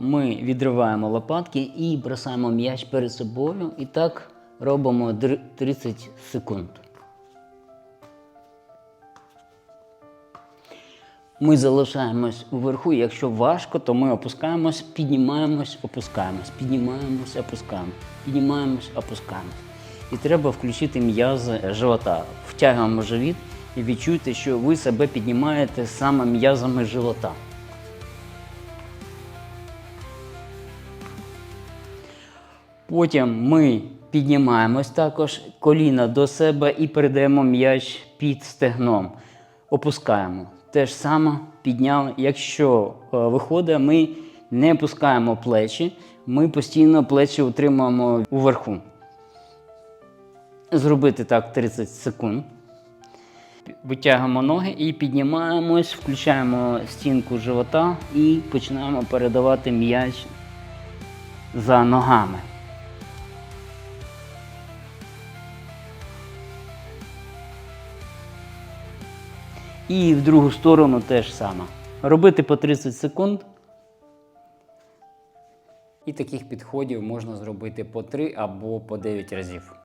ми відриваємо лопатки і бросаємо м'яч перед собою. І так робимо 30 секунд. Ми залишаємось уверху. Якщо важко, то ми опускаємось, піднімаємось, опускаємось, піднімаємось, опускаємось, піднімаємось, опускаємось. І треба включити м'язи живота. Втягуємо живіт і відчуйте, що ви себе піднімаєте саме м'язами живота. Потім ми піднімаємось також коліна до себе і передаємо м'яч під стегном. Опускаємо. Те ж саме підняли. Якщо е, виходить, ми не опускаємо плечі, ми постійно плечі утримуємо уверху. Зробити так 30 секунд. Витягуємо ноги і піднімаємось, включаємо стінку живота і починаємо передавати м'яч за ногами. І в другу сторону теж саме. Робити по 30 секунд. І таких підходів можна зробити по 3 або по 9 разів.